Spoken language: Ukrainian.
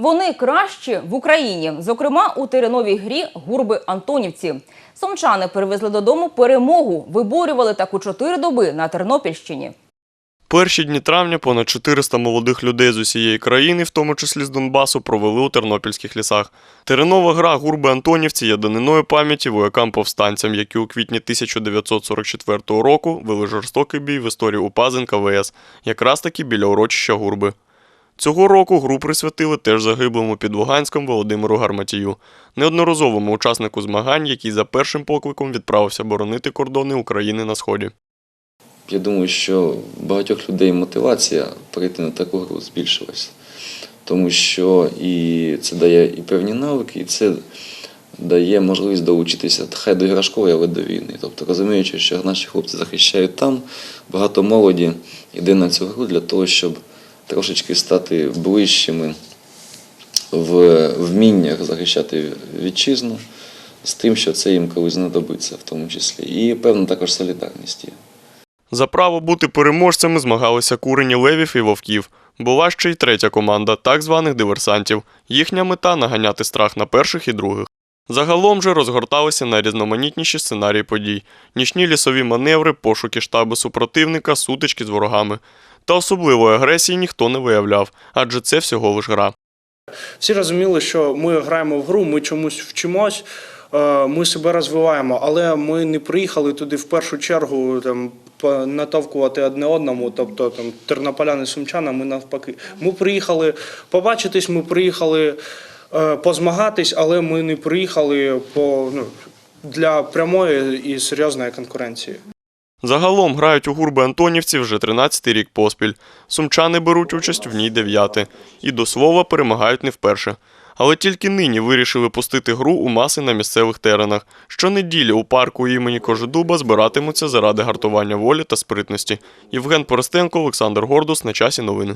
Вони кращі в Україні, зокрема у тереновій грі гурби Антонівці. Сумчани привезли додому перемогу, виборювали таку чотири доби на Тернопільщині. Перші дні травня понад 400 молодих людей з усієї країни, в тому числі з Донбасу, провели у тернопільських лісах. Теренова гра гурби Антонівці є даниною пам'яті воякам-повстанцям, які у квітні 1944 року вели жорстокий бій в історії УПА з НКВС, якраз таки біля урочища гурби. Цього року гру присвятили теж загиблому під Луганськом Володимиру Гарматію, неодноразовому учаснику змагань, який за першим покликом відправився боронити кордони України на сході. Я думаю, що багатьох людей мотивація перейти на таку гру збільшилася. Тому що і це дає і певні навики, і це дає можливість долучитися хай до іграшкової, але до війни. Тобто розуміючи, що наші хлопці захищають там, багато молоді йде на цю гру для того, щоб трошечки стати ближчими в вміннях захищати вітчизну з тим, що це їм колись знадобиться, в тому числі. І певна також солідарність є. За право бути переможцями змагалися курені левів і вовків. Була ще й третя команда, так званих диверсантів. Їхня мета наганяти страх на перших і других. Загалом же розгорталися найрізноманітніші сценарії подій: нічні лісові маневри, пошуки штабу супротивника, сутички з ворогами. Та особливої агресії ніхто не виявляв, адже це всього лиш гра. Всі розуміли, що ми граємо в гру, ми чомусь вчимось, е, ми себе розвиваємо, але ми не приїхали туди в першу чергу там натовкувати одне одному, тобто там тернополяни сумчани, ми навпаки. Ми приїхали побачитись, ми приїхали е, позмагатись, але ми не приїхали по ну, для прямої і серйозної конкуренції. Загалом грають у гурби Антонівці вже 13-й рік поспіль. Сумчани беруть участь в ній дев'яти. І до слова перемагають не вперше. Але тільки нині вирішили пустити гру у маси на місцевих теренах. Щонеділі у парку імені Кожедуба збиратимуться заради гартування волі та спритності. Євген Поростенко, Олександр Гордус на часі новини.